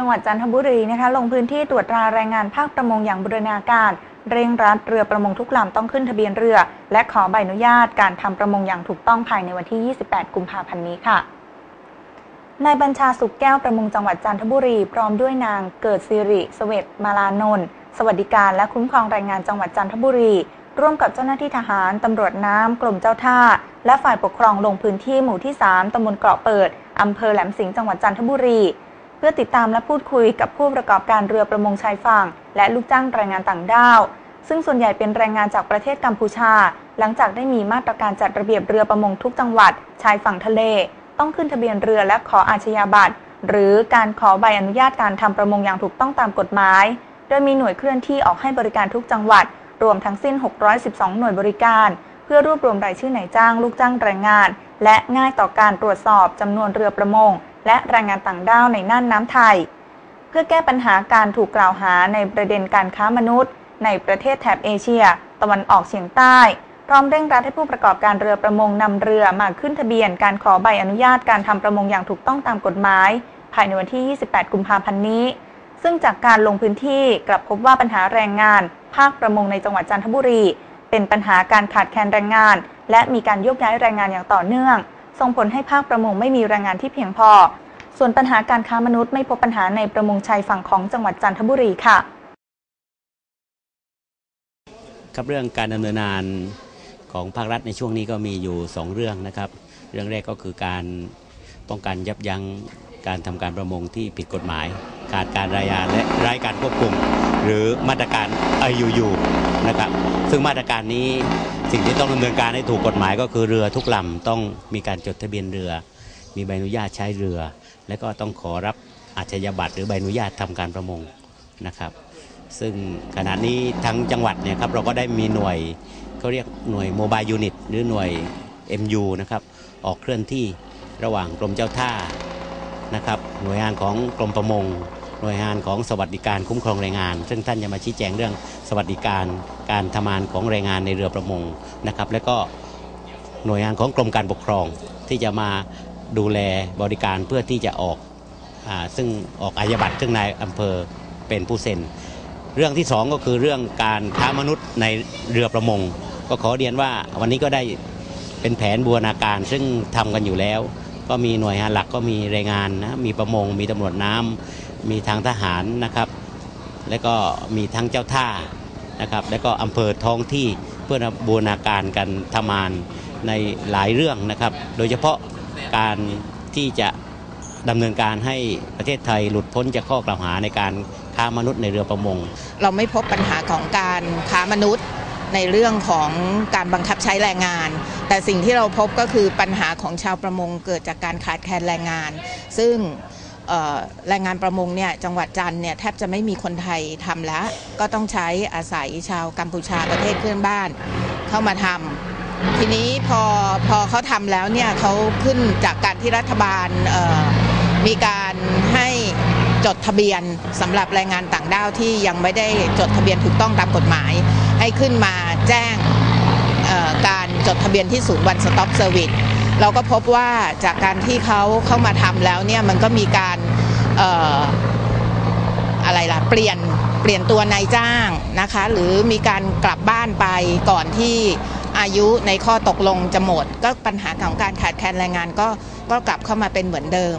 จังหวัดจันทบุรีนะคะลงพื้นที่ตรวจตราแรงงานภาคประมงอย่างบูรณาการ เร่งรัดเรือประมงทุกลำต้องขึ้นทะเบียนเรือ และขอใบอนุญาตการทำประมงอย่างถูกต้องภายในวันที่ 28 กุมภาพันธ์นี้ค่ะนายบัญชาสุขแก้วประมงจังหวัดจันทบุรีพร้อมด้วยนางเกิดสิริสเวตมาลานนท์สวัสดิการและคุ้มครองแรงงานจังหวัดจันทบุรี ร่วมกับเจ้าหน้าที่ทหาร ตำรวจน้ำกรมเจ้าท่า และฝ่ายปกครองลงพื้นที่หมู่ที่ 3ตำบลเกาะเปิดอำเภอแหลมสิงห์จังหวัดจันทบุรี เพื่อติดตามและพูดคุยกับผู้ประกอบการเรือประมงชายฝั่ง และลูกจ้างแรงงานต่างด้าว ซึ่งส่วนใหญ่เป็นแรงงานจากประเทศกัมพูชา หลังจากได้มีมาตรการจัดระเบียบเรือประมงทุกจังหวัด ชายฝั่งทะเล ต้องขึ้นทะเบียนเรือและขออาชญาบัตรหรือการขอใบอนุญาตการทำประมงอย่างถูกต้องตามกฎหมาย โดยมีหน่วยเคลื่อนที่ออกให้บริการทุกจังหวัด รวมทั้งสิ้น 612 หน่วยบริการ เพื่อรวบรวมรายชื่อนายจ้าง ลูกจ้างแรงงาน และง่ายต่อการตรวจสอบจำนวนเรือประมง และแรงงานต่างด้าวในน่านน้ำไทย เพื่อแก้ปัญหาการถูกกล่าวหาในประเด็นการค้ามนุษย์ ในประเทศแถบเอเชีย ตะวันออกเฉียงใต้ พร้อมเร่งรัดให้ผู้ประกอบการเรือประมงนำเรือมาขึ้นทะเบียนการขอใบอนุญาตการทำประมงอย่างถูกต้องตามกฎหมาย ภายในวันที่ 28 กุมภาพันธ์นี้ ซึ่งจากการลงพื้นที่กลับพบว่าปัญหาแรงงาน ภาคประมงในจังหวัดจันทบุรี เป็นปัญหาการขาดแคลนแรงงาน และมีการโยกย้ายแรงงานอย่างต่อเนื่อง ส่งผลให้ภาคประมงไม่มีแรงงานที่เพียงพอ ส่วนปัญหาการค้ามนุษย์ไม่พบปัญหาในประมงชายฝั่งของจังหวัดจันทบุรีค่ะ ครับเรื่องการดำเนินงานของภาครัฐในช่วงนี้ก็มีอยู่ 2 เรื่องนะครับ เรื่องแรกก็คือการป้องกันยับยั้งการทำการประมงที่ผิดกฎหมาย ขาดการรายงานและไร้การควบคุม หรือมาตรการ IUU นะครับ ซึ่งมาตรการนี้ สิ่งที่ต้องดำเนินการให้ถูกกฎหมายก็คือเรือทุกลำต้องมีการจดทะเบียนเรือ มีใบอนุญาตใช้เรือ และก็ต้องขอรับอาชญาบัตรหรือใบอนุญาตทำการประมงนะครับ ซึ่งขณะนี้ทั้งจังหวัดเนี่ยครับเราก็ได้มีหน่วยเขาเรียกหน่วยโมบายยูนิตหรือหน่วย MU นะครับออกเคลื่อนที่ระหว่างกรมเจ้าท่านะครับหน่วยงานของกรมประมง หน่วยงานของสวัสดิการคุ้มครองแรงงาน ซึ่งท่านจะมาชี้แจงเรื่องสวัสดิการการทำงานของแรงงานในเรือประมงนะครับ และก็หน่วยงานของกรมการปกครองที่จะมาดูแลบริการเพื่อที่จะออกอซึ่งออกอาญาบัตรซึ่งนายอำเภอเป็นผู้เซ็น เรื่องที่สองก็คือเรื่องการค้ามนุษย์ในเรือประมง ก็ขอเรียนว่าวันนี้ก็ได้เป็นแผนบูรณาการซึ่งทำกันอยู่แล้ว ก็มีหน่วยงานหลักก็มีแรงงานนะมีประมง มีตำรวจน้ำมีทางทหารนะครับ และก็มีทั้งเจ้าท่านะครับ และก็อำเภอท้องที่เพื่อบูรณาการกันทำงานในหลายเรื่องนะครับ โดยเฉพาะการที่จะดำเนินการให้ประเทศไทยหลุดพ้นจากข้อกล่าวหาในการค้ามนุษย์ในเรือประมง เราไม่พบปัญหาของการค้ามนุษย์ ในเรื่องของการบังคับใช้แรงงาน แต่สิ่งที่เราพบก็คือปัญหาของชาวประมงเกิดจากการขาดแคลนแรงงาน ซึ่งแรงงานประมงเนี่ยจังหวัดจันเนี่ยแทบจะไม่มีคนไทยทำแล้ว ก็ต้องใช้อาศัยชาวกัมพูชาประเทศเพื่อนบ้านเข้ามาทำทีนี้พอพอเขาทำแล้วเนี่ยเขาขึ้นจากการที่รัฐบาลมีการ จดทะเบียนสำหรับแรงงานต่างด้าวที่ยังไม่ได้จดทะเบียนถูกต้องตามกฎหมาย ให้ขึ้นมาแจ้งการจดทะเบียนที่ศูนย์วันสต็อปเซอร์วิสเราก็พบว่าจากการที่เขาเข้ามาทำแล้วเนี่ยมันก็มีการอออะไรล่ะเปลี่ยนเปลี่ยนตัวนายจ้างนะคะ หรือมีการกลับบ้านไปก่อนที่อายุในข้อตกลงจะหมด ก็ปัญหาของการขาดแคลนแรงงานก็ก็กลับเข้ามาเป็นเหมือนเดิม